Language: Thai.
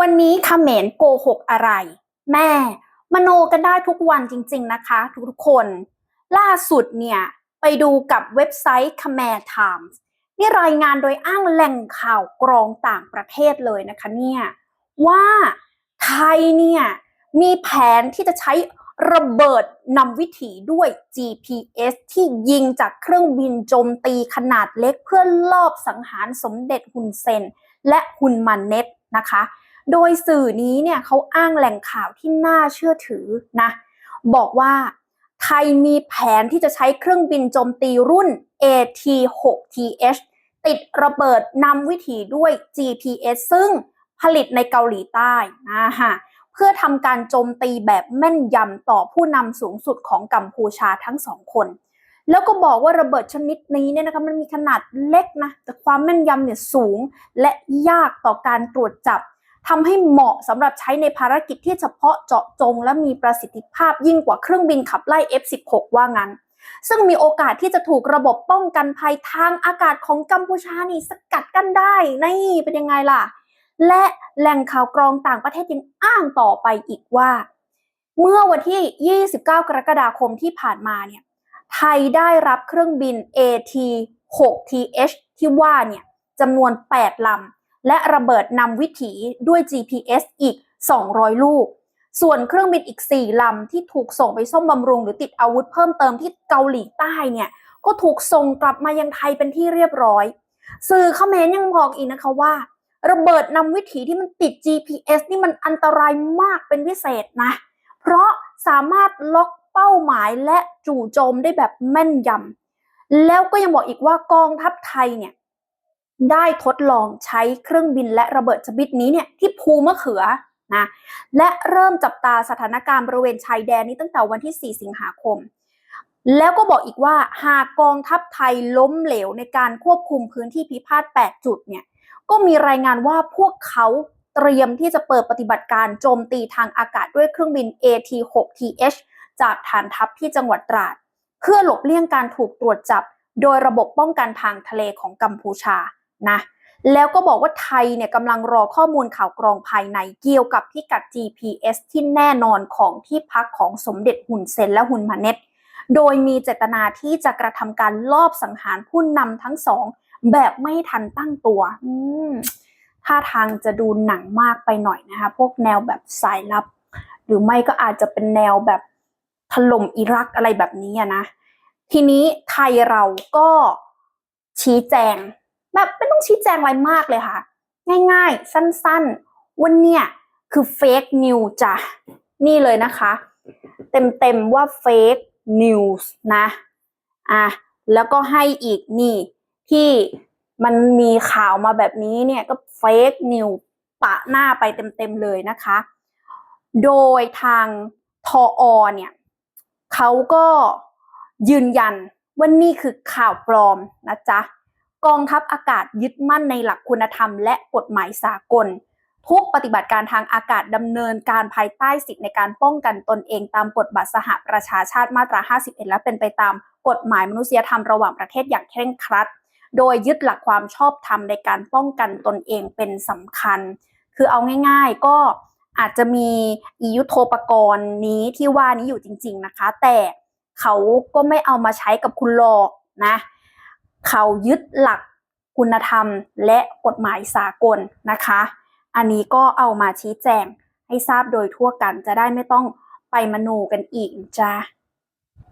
วันนี้เขมรโกหกอะไร แม่ มโนกันได้ทุกวันจริง ๆนะคะ ทุกๆคน ล่าสุดเนี่ย ไปดูกับเว็บไซต์ Khmer Times นี่รายงานโดยอ้างแหล่งข่าวกรองต่างประเทศเลยนะคะเนี่ย ว่าไทยเนี่ย มีแผนที่จะใช้ระเบิดนำวิถีด้วย GPS ที่ยิงจากเครื่องบินโจมตีขนาดเล็กเพื่อลอบสังหารสมเด็จฮุนเซน และฮุนมันเน็ตนะคะ โดยสื่อนี้เนี่ยเขาอ้างแหล่งข่าวที่น่าเชื่อถือนะบอกว่าไทยมีแผนที่จะใช้เครื่องบินโจมตีรุ่น AT-6TH ติดระเบิดนำวิถีด้วย GPS ซึ่งผลิตในเกาหลีใต้นะคะเพื่อทำการโจมตีแบบแม่นยำต่อผู้นำสูงสุดของกัมพูชาทั้งสองคน แล้วก็บอกว่าระเบิดชนิดนี้เนี่ยนะคะมันมีขนาดเล็กนะ แต่ความแม่นยำเนี่ยสูง และยากต่อการตรวจจับ ทำให้เหมาะสำหรับใช้ในภารกิจที่เฉพาะเจาะจง และมีประสิทธิภาพยิ่งกว่าเครื่องบินขับไล่ F16 ว่างั้น ซึ่งมีโอกาสที่จะถูกระบบป้องกันภัยทางอากาศของกัมพูชานี่สกัดกั้นได้นี่เป็นยังไงล่ะ และแหล่งข่าวกรองต่างประเทศยังอ้างต่อไปอีกว่า เมื่อวันที่ 29 กรกฎาคมที่ผ่านมาเนี่ยไทยได้รับเครื่องบิน AT-6TH ที่ว่าเนี่ยจำนวน 8 ลำ และระเบิดนำวิถีด้วย GPS อีก 200 ลูก ส่วนเครื่องบินอีก 4 ลำที่ถูกส่งไปซ่อมบำรุง หรือติดอาวุธเพิ่มเติมที่เกาหลีใต้เนี่ย ก็ถูกส่งกลับมายังไทยเป็นที่เรียบร้อย สื่อเขมรยังบอกอีกนะคะว่า ระเบิดนำวิถีที่มันติด GPS นี่มันอันตรายมากเป็นพิเศษนะ เพราะสามารถล็อกเป้าหมายและจู่โจมได้แบบแม่นยำแล้วก็ยังบอกอีกว่ากองทัพไทยเนี่ย ได้ทดลองใช้เครื่องบินและระเบิดชนิดนี้เนี่ยที่ภูมะเขือนะและเริ่มจับตาสถานการณ์บริเวณชายแดนนี้ตั้งแต่วันที่ 4 สิงหาคม แล้วก็บอกอีกว่าหากกองทัพไทยล้มเหลวในการควบคุมพื้นที่พิพาท 8 จุดเนี่ยก็มีรายงานว่าพวกเขาเตรียมที่จะเปิดปฏิบัติการโจมตีทางอากาศด้วยเครื่องบิน AT-6TH จากฐานทัพที่จังหวัดตราด เพื่อหลบเลี่ยงการถูกตรวจจับ โดยระบบป้องกันทางทะเลของกัมพูชา นะแล้วก็บอกว่าไทยเนี่ยกำลังรอข้อมูลข่าวกรองภายในเกี่ยวกับพิกัด GPS ที่แน่นอนของที่พักของสมเด็จหุ่นเซนและหุ่นมาเน็ต โดยมีเจตนาที่จะกระทำการลอบสังหารผู้นำทั้งสอง แบบไม่ทันตั้งตัวท่าทางจะดูหนังมากไปหน่อยนะคะ พวกแนวแบบสายลับ หรือไม่ก็อาจจะเป็นแนวแบบถล่มอิรักอะไรแบบนี้นะ ทีนี้ไทยเราก็ชี้แจง แบบไม่ต้องชี้แจงอะไรมากเลยค่ะ ง่ายๆ สั้นๆ วันเนี้ยคือเฟกนิวจ้ะ นี่เลยนะคะ เต็มๆว่าเฟกนิวส์นะอะแล้วก็ให้อีกนี่ที่มันมีข่าวมาแบบนี้เนี่ยก็เฟกนิวปะหน้าไปเต็มๆเลยนะคะ โดยทางทออเนี่ยเขาก็ยืนยันว่านี่คือข่าวปลอมนะจ๊ะ กองทัพอากาศยึดมั่นในหลักคุณธรรมและกฎหมายสากล ทุกปฏิบัติการทางอากาศดำเนินการภายใต้สิทธิในการป้องกันตนเองตามกฎบัตรสหประชาชาติมาตรา 51 และเป็นไปตามกฎหมายมนุษยธรรมระหว่างประเทศอย่างเคร่งครัด โดยยึดหลักความชอบธรรมในการป้องกันตนเองเป็นสำคัญ คือเอาง่าย ๆ ก็อาจจะมีอียุโธปกรณ์นี้ที่ว่านี้อยู่จริง ๆนะคะ แต่เขาก็ไม่เอามาใช้กับคุณหรอกนะ เขายึดหลักคุณธรรมและกฎหมายสากลนะคะ อันนี้ก็เอามาชี้แจงให้ทราบโดยทั่วกันจะได้ไม่ต้องไปมโนกันอีกจ้า